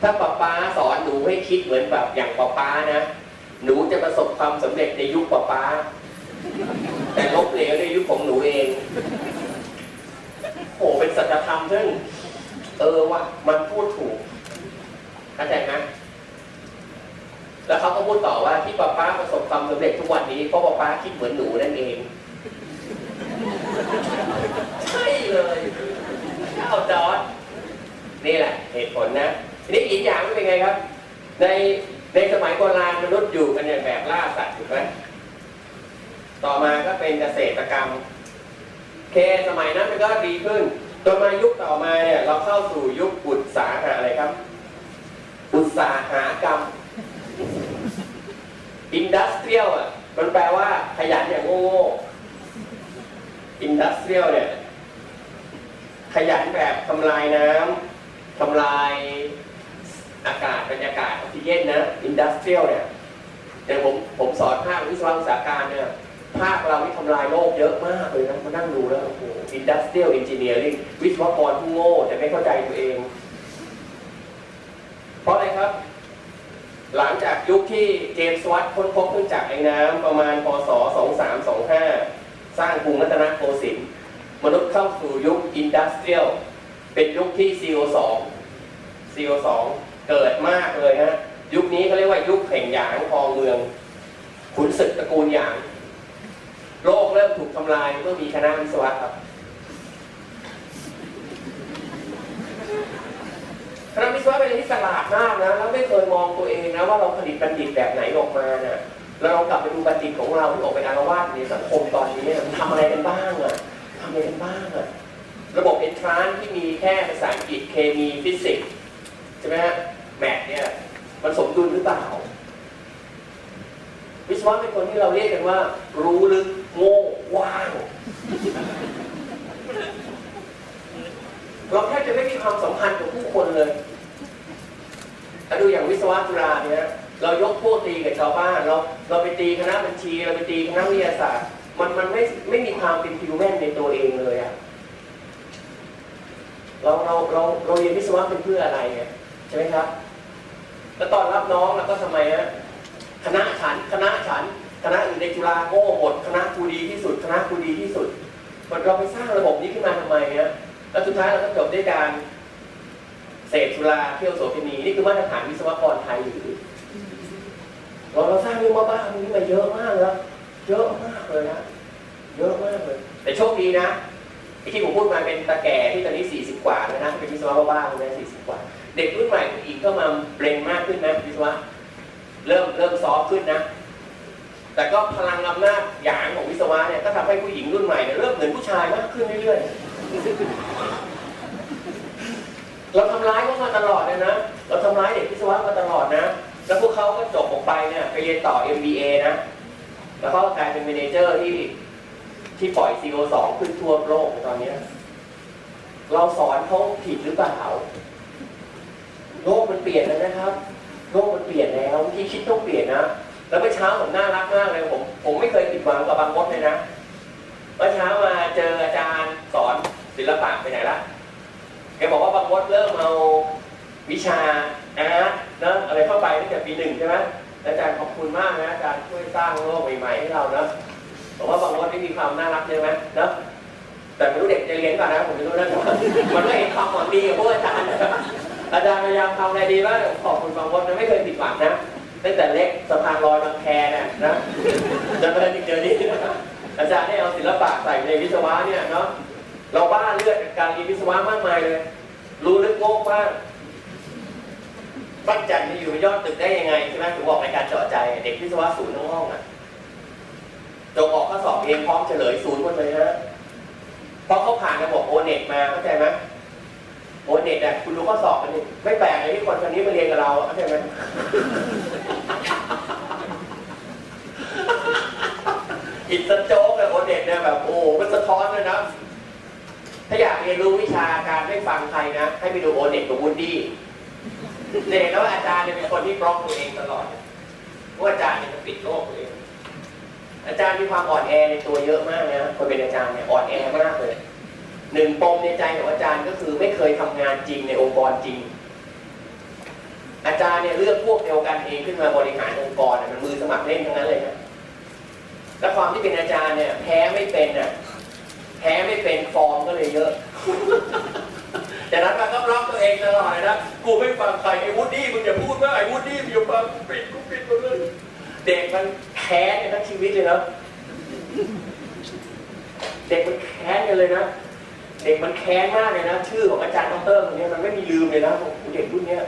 ถ้าป๊าป๊าสอนหนูให้คิดเหมือนแบบอย่างป๊าป๊านะ หนูจะประสบความสำเร็จในยุคป๊าป๊า แต่ล้มเหลวในยุคของหนูเอง โอ้เป็นสัจธรรมซึ่งเออว่ามันพูดถูกเข้าใจไหมแล้วเขาก็พูดต่อว่าที่ป๊าป๊าประสบความสำเร็จทุกวันนี้เพราะป๊าป๊าคิดเหมือนหนูนั่นเอง ใช่เลยเข้าจอดนี่แหละเหตุผลนะ ทีนี้อีกอย่างเป็นไงครับ ในในสมัยโบราณมนุษย์อยู่กันอย่างแบบล่าสัตว์ถูกไหมต่อมาก็เป็นเกษตรกรรมเคสมัยนั้นมันก็ดีขึ้นจนมายุคต่อมาเนี่ยเราเข้าสู่ยุคอุตสาหะอะไรครับ อุตสาหกรรมอินดัสเทรียลอะมันแปลว่าขยันอย่างโง่อินดัสเทรียลเนี่ยขยันแบบทำลายน้ำทำลาย อากาศบรรยากาศออกซิเจนนะอินดัสเทรียลเนี่ยอย่างผมผมสอนภาควิศวะอุตสาหการเนี่ยภาคเราที่ทำลายโลกเยอะมากเลยนะมานั่งดูแล้วโอ้โหอินดัสเทรียลเอนจิเนียริ่งวิศวกรผู้โง่แต่ไม่เข้าใจตัวเอง เพราะอะไรครับ หลังจากยุคที่เจมส์วัตค้นพบเครื่องจักรไอ้น้ำประมาณพศ 2325 สร้างกรุงรัตนโกสินทร์มนุษย์เข้าสู่ยุคอินดัสเทรียลเป็นยุคที่ CO2 CO2 เกิดมากเลยฮะยุคนี้เขาเรียกว่ายุคแห่งหยางครองเมือง ขุนศึกตระกูลหยาง โลกเริ่มถูกทำลายเมื่อมีคณะวิศวะครับคณะวิศวะเป็นที่ฉลาดมากนะแล้วไม่เคยมองตัวเองนะว่าเราผลิตบัณฑิตแบบไหนออกมานะ่ะแล้วเรากลับไปดูบัณฑิตของเราที่ออกไปอารวาสในสังคมตอนนี้มันทำอะไรกันบ้างอะทำอะไรกันบ้างอะระบบเอนทรานที่มีแค่ภาษาอังกฤษเคมีฟิสิกส์ใช่ไหมฮะ แมทเนี่ยมันสมดุลหรือเปล่า วิศวะเป็นคนที่เราเรียกกันว่า รู้ลึกโง่ว่างเราแทบจะไม่มีความสัมพันธ์กับผู้คนเลยถ้าดูอย่างวิศวะจุฬาเนี่ยเรายกพวกตีกับชาวบ้านเราเราไปตีคณะบัญชี เราไปตีคณะวิทยาศาสตร์ มันมันไม่ไม่มีความเป็นฮิวแมนในตัวเองเลยอะเราเราเราเราเรียนวิศวะเป็นเพื่ออะไรเนี่ย ใช่ไหมครับ แล้วตอนรับน้องแล้วก็ทำไมฮะคณะฉันคณะฉันคณะอื่นในจุฬาโง่หมดคณะกูดีที่สุด คณะกูดีที่สุด มันเราไปสร้างระบบนี้ขึ้นมาทำไมเนี่ยแล้วสุดท้ายเราก็จบด้วยการเสพสุราเที่ยวโสเภณีนี่คือมาตรฐานวิศวกรไทยหรือเราเราสร้างเรื่องบ้าๆนี้มาเยอะมากแล้วเยอะมากเลยนะเยอะมากเลย แต่โชคดีนะไอ้ที่ผมพูดมาเป็นตาแก่ที่ตอนนี้สี่สิบกว่าแล้วนะเป็นวิศวะบ้าๆเลยนะสี่สิบกว่า เด็กรุ่นใหม่ผู้หญิงเข้ามาเบรนมากขึ้นนะวิศวะเริ่มเริ่มซอฟขึ้นนะ แต่ก็พลังอำนาจหยางของวิศวะเนี่ยก็ทำให้ผู้หญิงรุ่นใหม่เนี่ยเริ่มเหมือนผู้ชายมากขึ้นเรื่อยๆ เราทำร้ายเขามาตลอดเลยนะ เราทำร้ายเด็กวิศวะมาตลอดนะ แล้วพวกเขาก็จบออกไปเนี่ยไปเรียนต่อ MBA นะ แล้วก็กลายเป็นเมนเจอร์ที่ที่ปล่อย CO2 ขึ้นทั่วโลกในตอนนี้ เราสอนเขาผิดหรือเปล่า โลกมันเปลี่ยนแล้วนะครับโลกมันเปลี่ยนแล้วที่คิดต้องเปลี่ยนนะ แล้วเมื่อเช้าผมน่ารักมากเลยผมผมไม่เคยผิดหวังกับบางมดเลยนะเมื่อเช้ามาเจออาจารย์สอนศิลปะไปไหนละแกบอกว่าบางมดเริ่มเอาวิชาอาร์ตนะอะไรเข้าไปตั้งแต่ปีหนึ่งใช่ไหมอาจารย์ขอบคุณมากนะอาจารย์ช่วยสร้างโลกใหม่ๆให้เรานะผมว่าบางมดไม่มีความน่ารักใช่ไหมเนะแต่ไม่รู้เด็กจะเรียนก่อนนะผมไม่รู้นะมันก็เห็นความหวังดีกับพวกอาจารย์ อาจารย์พยายามทำอะไรดีบ้างขอบคุณบางมดนะไม่เคยผิดหวังนะตั้งแต่เล็กสะพานลอยบางแคเนี่ยนะจนมาถึงเจอนี้นะครับอาจารย์ได้เอาศิลปะใส่ในวิศวะเนี่ยเนาะเราบ้าเลือดกับการเรียนวิศวะมากมายเลย รู้ลึกโง่มากปั้นจันทร์จะอยู่บนยอดตึกได้ยังไงใช่ไหมถึงบอกในการเจาะใจ เด็กวิศวะศูนย์ทั้งห้องอะจงออกข้อสอบเองพร้อมเฉลยศูนย์หมดเลยฮะเพราะเขาผ่านระบบโอเน็ตมาเข้าใจไหม โอเน็ตอะคุณดูข้อสอบมันนี่ไม่แปลกเลยที่คนคนนี้มาเรียนกับเราเข้าใจไหมอินสโจ๊กเลยโอเน็ตเนี่ยแบบโอ้มันสะท้อนเลยนะ ถ้าอยากเรียนรู้วิชาการไม่ฟังใครนะ ให้ไปดูโอเน็ตกับวูดดี้เนี่ยแล้วอาจารย์เนี่ยเป็นคนที่บล็อกตัวเองตลอดเพราะอาจารย์เนี่ยปิดโลกตัวเองอาจารย์มีความอ่อนแอในตัวเยอะมากนะคนเป็นอาจารย์เนี่ยอ่อนแอมากเลย หนึ่งปมในใจของอาจารย์ก็คือไม่เคยทำงานจริงในองค์กรจริง อาจารย์เนี่ยเลือกพวกเดียวกันเองขึ้นมาบริหารองค์กรน่ะมันมือสมัครเล่นทั้งนั้นเลยนะและความที่เป็นอาจารย์เนี่ยแพ้ไม่เป็นอะแพ้ไม่เป็นฟอร์มก็เลยเยอะจากนั้นมาก็บล็อกตัวเองตลอดนะกูไม่ฟังใครไอ้วูดดี้มึงอย่าพูดว่าไอ้วูดดี้มึงอย่าฟังกูปิดกูปิดหมดเลยเด็กมันแค้นนทั้งชีวิตเลยเนาะเด็กมันแค้นกันเลยนะ เด็กมันแค้นมากเลยนะ ชื่อของอาจารย์ดอกเตร์คนนี้มันไม่มีลืมเลยนะโอ้โหเด็กรุ่นเนี้ย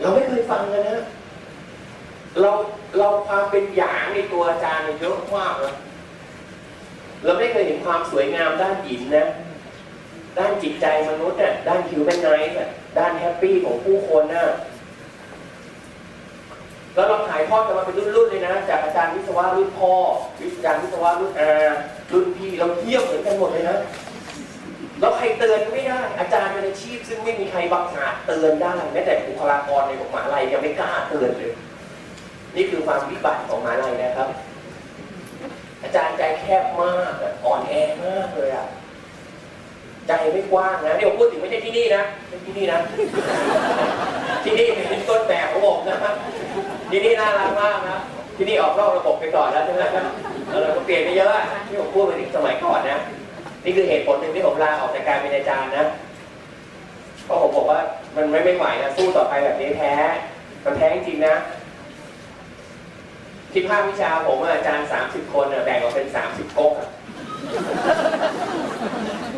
เราไม่เคยฟังกันนะเราเราความเป็นหยางในตัวอาจารย์เยอะมากนะเราไม่เคยเห็นความสวยงามด้านหญิงนะ ด้านจิตใจมนุษย์น่ะด้านคิวแมนไนท์น่ะด้านแฮปปี้ของผู้คนน่ะแล้วเราถ่ายทอดกันมาเป็นรุ่นๆเลยนะ จากอาจารย์วิศวะรุ่นพ่อวิจารณ์วิศวะรุ่นอา รุ่นพี่เราเทียบเหมือนกันหมดเลยนะ แล้วใครเตือนไม่ได้ อาจารย์เป็นอาชีพ ซึ่งไม่มีใครบังคับเตือนได้แม้แต่บุคลากรในมหาลัยยังไม่กล้าเตือนเลย นี่คือความวิบัติของมหาลัยนะครับ อาจารย์ใจแคบมากอ่อนแอมากเลยอะใจไม่กว้างนะนี่ผมพูดถึงไม่ใช่ที่นี่นะไม่ที่นี่นะ ที่นี่เป็นต้นแบบของผมนะครับที่นี่น่ารักมากนะที่นี่ออกนอกระบบไปก่อนแล้วใช่ไหมครับ เราก็เปลี่ยนไปเยอะที่ผมพูดไปถึงสมัยก่อนนะนี่คือเหตุผลหนึ่งที่ผมลาออกจากการเป็นอาจารย์นะเพราะผมบอกว่ามันไม่ไม่ไหวนะสู้ต่อไปแบบนี้แพ้มันแพ้จริงนะที่ภาควิชาผมอาจารย์สามสิบคนแบ่งออกเป็นสามสิบก๊กอะ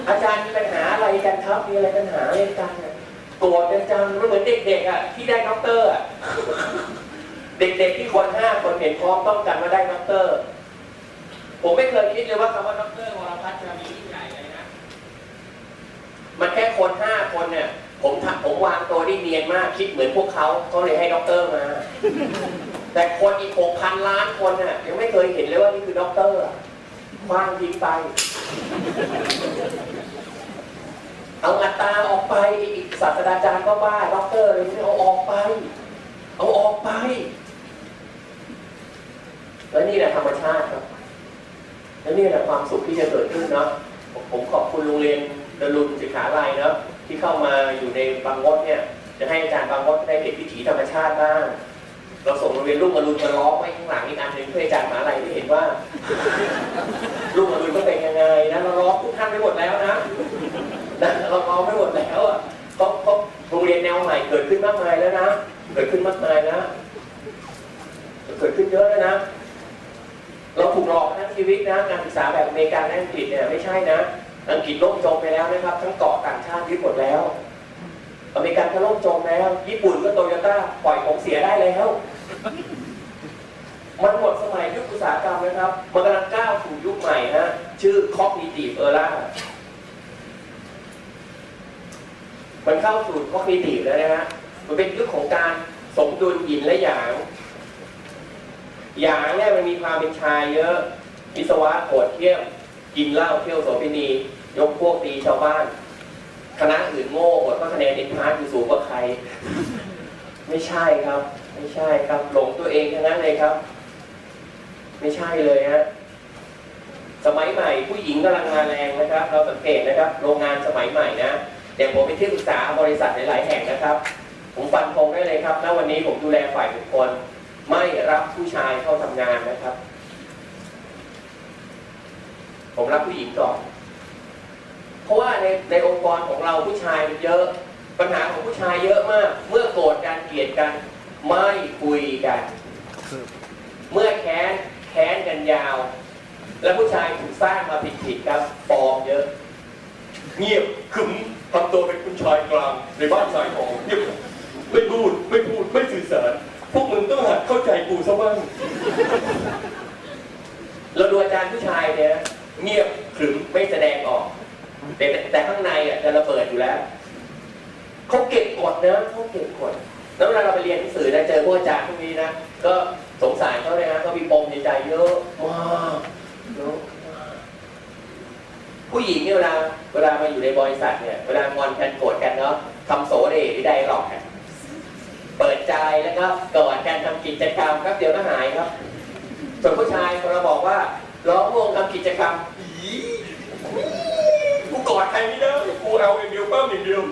อาจารย์มีปัญหาอะไรกันครับมีอะไรปัญหาอะไรกันอะโกรธกันจังมันเหมือนเด็กๆอะที่ได้ด็อกเตอร์อะเด็กๆที่คนห้าคนเห็นพร้อมต้องกันว่าได้ด็อกเตอร์ ผมไม่เคยคิดเลยว่าคำว่าด็อกเตอร์วรพัฒน์จะมียิ่งใหญ่เลยนะ มันแค่คนห้าคนเนี่ย ผมทำผมวางตัวได้เนียนมาก คิดเหมือนพวกเขาเขาเลยให้ด็อกเตอร์มา แต่คนอีกหกพันล้านคนน่ะยังไม่เคยเห็นเลยว่านี่คือด็อกเตอร์อะคว้างทิ้งไป เอาอัตราออกไปอีกศาสตราจารย์ก็บ้าด็อกเตอร์เลยไม่เอาออกไป เอาออกไป แล้วนี่แหละธรรมชาติครับ แล้วนี่แหละความสุขที่จะเกิดขึ้นเนาะผมขอบคุณโรงเรียนดลุนศึกษาลัยเนาะที่เข้ามาอยู่ในบางมดเนี่ยจะให้อาจารย์บางมดได้เห็นวิถีธรรมชาติบ้างเราส่งโรงเรียนลูกอรุณมาล้อไว้ข้างหลังอีกอันหนึ่งเพื่ออาจารย์มหาลัยได้เห็นว่า ลูกอรุณก็เป็นยังไงนะเราล้อทุกท่านไปหมดแล้วนะนะเราล้อไปหมดแล้วอะเขาเขาโรงเรียนแนวใหม่เกิดขึ้นมากมายแล้วนะเกิดขึ้นมากมายนะเกิดขึ้นเยอะแล้วนะ เราถูกหลอกทั้งชีวิตนะการศึกษาแบบอเมริกันและอังกฤษเนี่ยไม่ใช่นะ อังกฤษล่มจมไปแล้วนะครับ ทั้งเกาะต่างชาติยึดหมดแล้ว อเมริกันก็ล่มจมแล้ว ญี่ปุ่นก็โตโยต้าปล่อยของเสียได้แล้ว มันหมดสมัยยุคอุตสาหกรรมนะครับมันกำลังก้าวสู่ยุคใหม่นะชื่อ cognitive era มันเข้าสู่ cognitive แล้วนะฮะมันเป็นยุคของการสมดุลหยินและหยาง หยางเนี่ยมันมีความเป็นชายเยอะวิศวะโหดเที่ยม กินเหล้าเที่ยวโสเภณี ยกพวกตีชาวบ้าน คณะอื่นโง่หมดเพราะคะแนนเอ็นพาร์ตอยู่สูงกว่าใคร ไม่ใช่ครับ ไม่ใช่ครับ หลงตัวเองทั้งนั้นเลยครับ ไม่ใช่เลยฮะสมัยใหม่ผู้หญิงกำลังมาแรงนะครับ เราสังเกตนะครับ โรงงานสมัยใหม่นะแต่ผมไปที่ปรึกษาบริษัทหลายๆแห่งนะครับ ผมฟันธงได้เลยครับณวันนี้ผมดูแลฝ่ายบุคคล ไม่รับผู้ชายเข้าทำงานนะครับ ผมรับผู้หญิงก่อน เพราะว่าในในองค์กรของเราผู้ชายมันเยอะ ปัญหาของผู้ชายเยอะมาก เมื่อโกรธกันเกลียดกัน ไม่คุยกัน เมื่อแค้นแค้นกันยาว และผู้ชายถูกสร้างมาผิดๆครับปลอมเยอะ เงียบขึมทำตัวเป็นคุณชายกลางในบ้านสายของเงียบไม่พูดไม่พูดไม่สื่อสาร พวกมึงต้องหัดเข้าใจกูซะบ้างเราดูอาจารย์ผู้ชายเนี่ยเงียบขรึมไม่แสดงออก แต่แต่ข้างในอะจะระเบิดอยู่แล้วเขาเก็บกดนะเขาเก็บกดแล้วเวลาเราไปเรียนหนังสือนะเจอพวกอาจารย์พวกนี้นะก็สงสารเขาเลยนะเขามีปมในใจเยอะมากเยอะผู้หญิงเนี่ยเวลาเวลามาอยู่ในบริษัทเนี่ยเวลางอนกันโกรธกันเนาะทำโสเดหรือไดหลอกกัน เปิดใจแล้วก็กอดการทำกิจกรรมครับเดี๋ยวก็หายครับ ส่วนผู้ชายคนเราบอกว่าร้องวงทำกิจกรรมอีกูกอดใครไม่ได้กูเอาอย่างเดียวเพิ่มอย่างเดียว